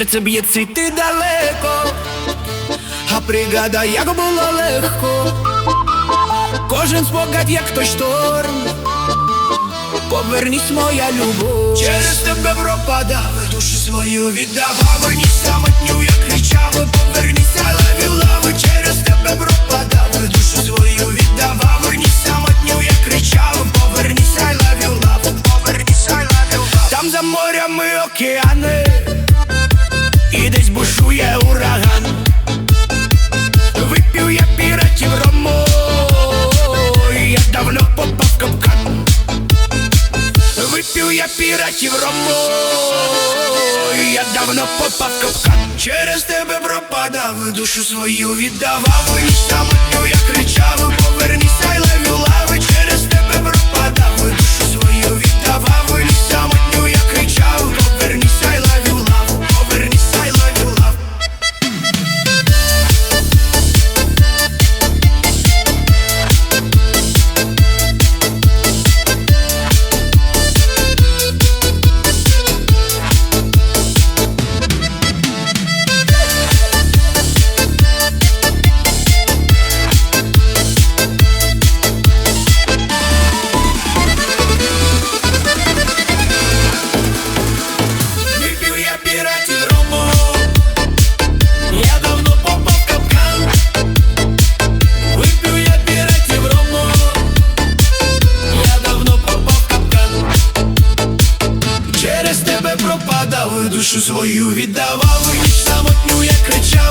серце б'ється, ти далеко, а пригадай, як було легко. Кожен спогад, як той шторм. Повернись, моя любов. Через тебе пропадав, душу свою віддавав Вернісь самотню, я кричав, love you, love Через тебе пропадав, душу свою віддавав Вернісь самотню, я кричав, love Повернись, I love you, love Там за морями океани І десь бушує ураган. Випів я піратів рому. Я давно попав в капкан. Випів я піратів рому. Я давно попав капкан. Через тебе пропадав, душу свою віддавав. І самотню падали, душу свою віддавали, самотню, я кричав.